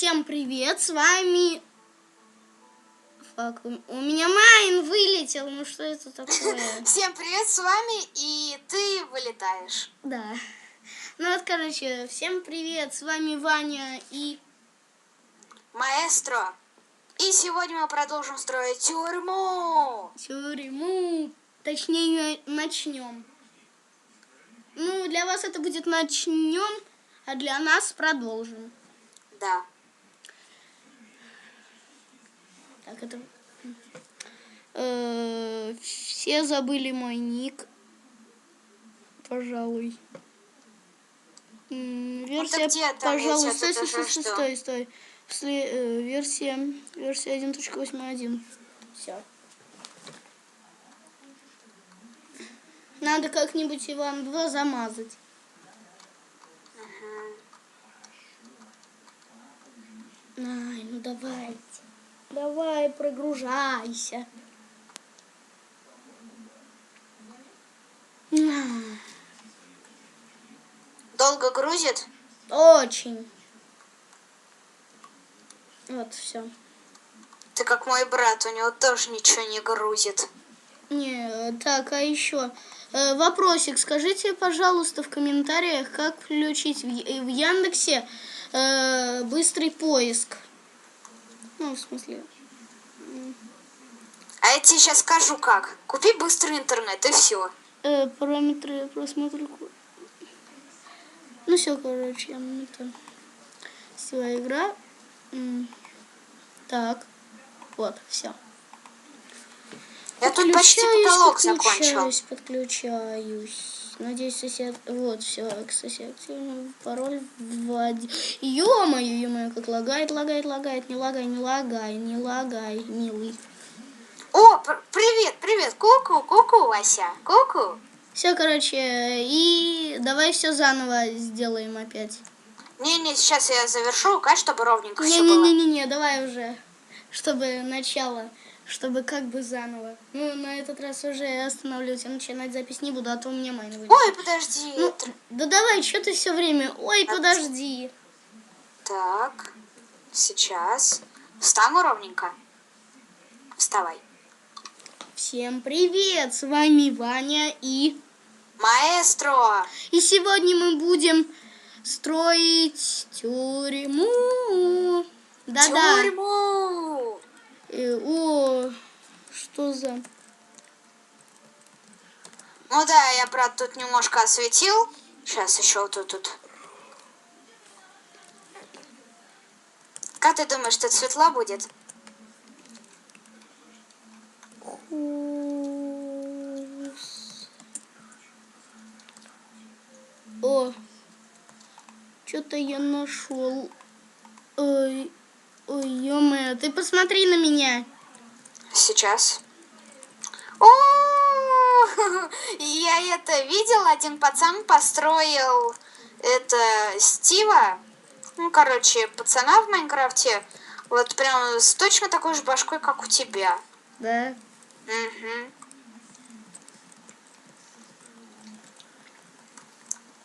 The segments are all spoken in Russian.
Всем привет, с вами... Фак, у меня Майн вылетел, ну что это такое? Всем привет, с вами, и ты вылетаешь. Да. Ну вот, короче, всем привет, с вами Ваня и... Маэстро. И сегодня мы продолжим строить тюрьму. Тюрьму. Точнее, начнем. Ну, для вас это будет начнем, а для нас продолжим. Да. Так, это... Э, Все забыли мой ник. Пожалуй. М, Версия? Я пожалуй, стой, стой, стой, жду. стой, стой. Сли- э, Версия, версия 1.81. Все. Надо как-нибудь Иван 2 замазать. Ай, ну давайте. Давай, прогружайся. Долго грузит? Очень. Вот, все. Ты как мой брат, у него тоже ничего не грузит. Не, так, а еще э, вопросик. Скажите, пожалуйста, в комментариях, как включить в, в Яндексе э, быстрый поиск. Ну, в смысле. А я тебе сейчас скажу как. Купи быстрый интернет, и все. Э, параметры просмотра. Ну все, короче, это сила игра. Так, вот, все. Я тут почти потолок закончил. подключаюсь, подключаюсь. Надеюсь, сосед... Вот, все, кстати, активно пароль вводи. Ё-моё, ё-моё, как лагает, лагает, лагает. Не лагай, не лагай, не лагай, милый. О, пр- привет, привет. Ку-ку, ку-ку, Вася. Ку-ку. Все, короче, и давай все заново сделаем опять. Не-не, сейчас я завершу, указ, чтобы ровненько все было. Не-не-не-не, давай уже, чтобы начало, чтобы как бы заново. Ну, на этот раз уже остановлюсь, я начинать запись не буду, а то у меня майн выйдет. Ой, подожди. Ну, да давай, что ты все время? Ой, подожди. Так, сейчас. Встану ровненько. Вставай. Всем привет, с вами Ваня и... Маэстро! И сегодня мы будем строить тюрьму. Да-да. Тюрьму! Э, О, что за... Ну да, я, правда, тут немножко осветил. Сейчас еще вот тут, тут. Как ты думаешь, тут светла будет? О, что-то я нашел. Ой, ой, ё ты посмотри на меня. Сейчас. О, я это видел, один пацан построил это Стива. Ну, короче, пацана в Майнкрафте. Вот прям с точно такой же башкой, как у тебя. Да. Угу.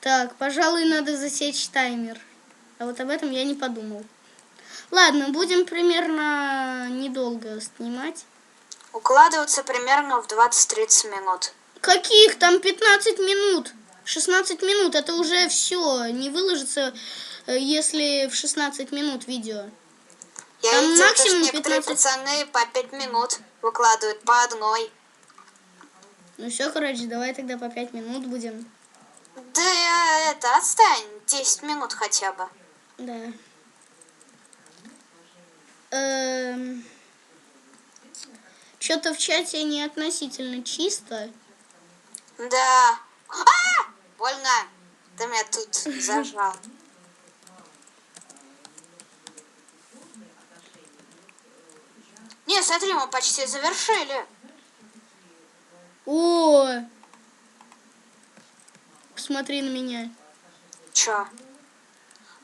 Так, пожалуй, надо засечь таймер. А вот об этом я не подумал. Ладно, будем примерно недолго снимать. Укладываться примерно в 20-30 минут. Каких там 15 минут? 16 минут, это уже все. Не выложится, э, если в 16 минут видео. Я Там видел, максимум что некоторые 15. пацаны по 5 минут выкладывают по одной. Ну все, короче, давай тогда по 5 минут будем. Да это, отстань, 10 минут хотя бы. Да. Эм... Что-то в чате не относительно чисто. Да. А! Больно. Ты меня тут зажал. Не, смотри, мы почти завершили. О! Посмотри на меня. Чё?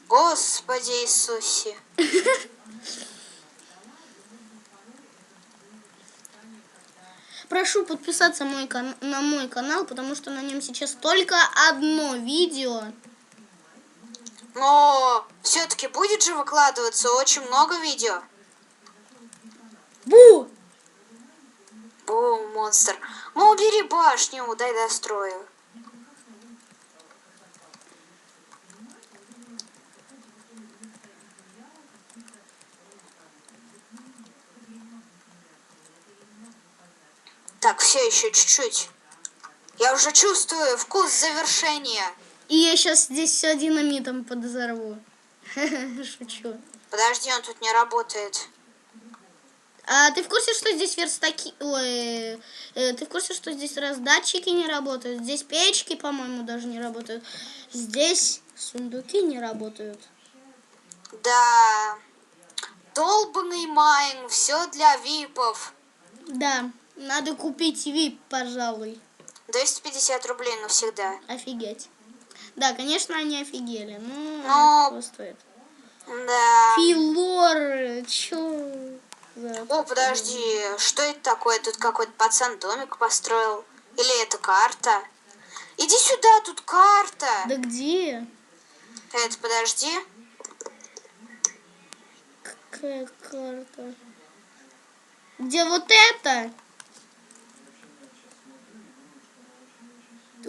Господи Иисусе. Прошу подписаться мой на мой канал, потому что на нем сейчас только одно видео. Но все-таки будет же выкладываться очень много видео. Бу! Бум, монстр. Ну, убери башню, дай дострою. Так, все еще чуть-чуть. Я уже чувствую вкус завершения. И я сейчас здесь все динамитом подозорву. Шучу. Подожди, он тут не работает. А ты в курсе, что здесь верстаки... Ой, э, ты в курсе, что здесь раздатчики не работают? Здесь печки, по-моему, даже не работают. Здесь сундуки не работают. Да. Долбанный майн, все для випов. Да, надо купить VIP, пожалуй. 250 рублей навсегда. Офигеть. Да, конечно, они офигели. Ну, Но- чего стоит. Да. Филор, чё за... О, подожди, что это такое? Тут какой-то пацан домик построил. Или это карта? Иди сюда, тут карта. Да где? Это, подожди. Какая карта? Где вот это?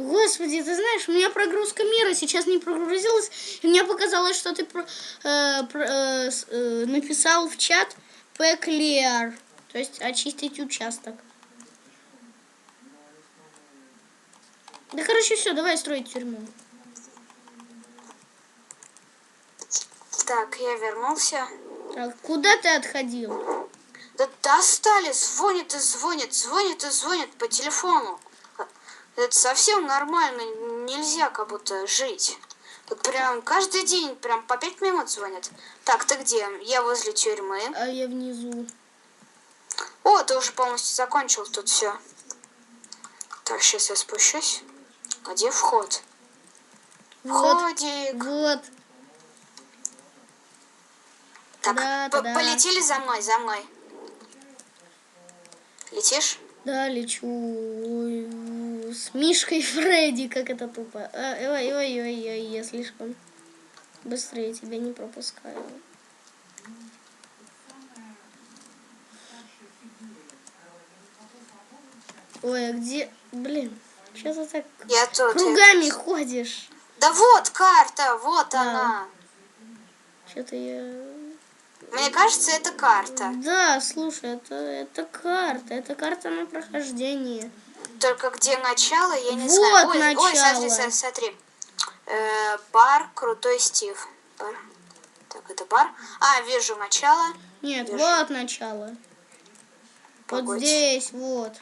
Господи, ты знаешь, у меня прогрузка мира сейчас не прогрузилась, и мне показалось, что ты про- э, про- э, э, написал в чат P-Clear, то есть очистить участок. Да, короче, все, давай строить тюрьму. Так, я вернулся. Так, куда ты отходил? Да достали, звонит и звонит, звонит и звонит по телефону. Это совсем нормально, нельзя как будто жить. Тут прям каждый день, прям по пять минут звонят. Так, ты где? Я возле тюрьмы. А я внизу. О, ты уже полностью закончил тут все. Так, сейчас я спущусь. Где вход? Вот, Входик. вот. Так, Да, п- да. полетели за мной, за мной. Летишь? Да, лечу Ой, с Мишкой Фредди, как это тупо. А, Ой, ой, ой, ой, я слишком быстрее тебя не пропускаю. Ой, а где... Блин, что ты так Я тут. кругами ходишь? Да вот карта, вот Да. она. Что-то я... Мне кажется, это карта. Да, слушай, это, это карта, это карта на прохождение. Только где начало, я не Вот знаю. Ой, ой, смотри, начало. смотри, смотри. Э, бар Крутой Стив. Бар. Так, это бар. А, вижу начало. Нет, Вижу. вот начало. Вот Погодь. здесь, вот.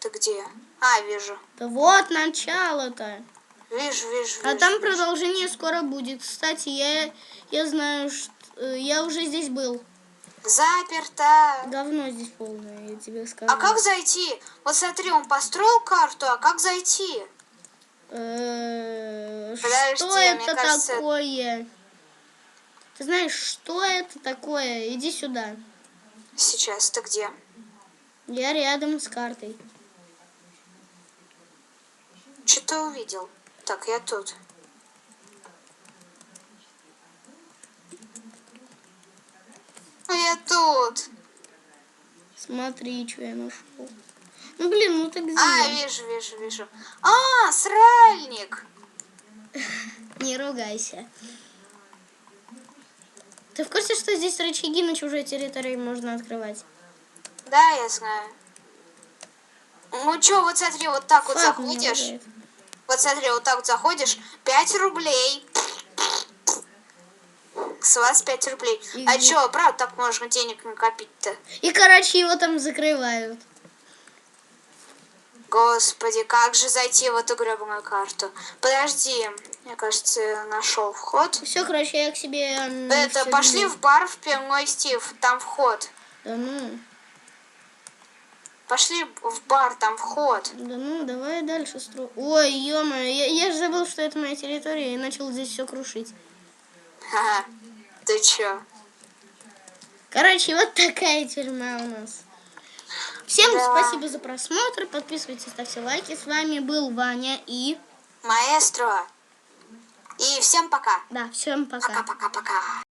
Ты где? А, вижу. Да вот начало-то. Вижу, вижу, А вижу, там вижу. продолжение скоро будет. Кстати, я, я знаю, что я уже здесь был. Заперто. Давно здесь полное, я тебе скажу. А как зайти? Вот смотри, он построил карту, а как зайти? Э, Подожди, Что это кажется- такое? Ты знаешь, что это такое? Иди сюда. Сейчас, ты где? Я рядом с картой. Что ты увидел? Так, я тут. Ну, я тут. Смотри, что я нашел. Ну блин, ну ты где? А, вижу, вижу, вижу. А, сральник. Не ругайся. Ты в курсе, что здесь рычаги на чужой территории можно открывать? Да, я знаю. Ну чё, вот смотри, вот так вот Фак меня заходишь. Вот смотри, вот так вот заходишь. 5 рублей. С вас 5 рублей. И А чё, правда, так можно денег накопить-то? И, короче, его там закрывают. Господи, как же зайти в эту гребаную карту? Подожди, мне кажется, нашел вход. Все, короче, я к себе... Это, пошли беру. в бар в пивной Стив, там вход. Да ну, Пошли в бар, там вход. да ну, давай дальше строй. Ой, ё я, я же забыл, что это моя территория, и начал здесь все крушить. Ха-ха. Ты чё? Короче, вот такая тюрьма у нас. Всем Да. спасибо за просмотр, подписывайтесь, ставьте лайки. С вами был Ваня и... Маэстро. И всем пока. Да, всем пока. Пока-пока-пока.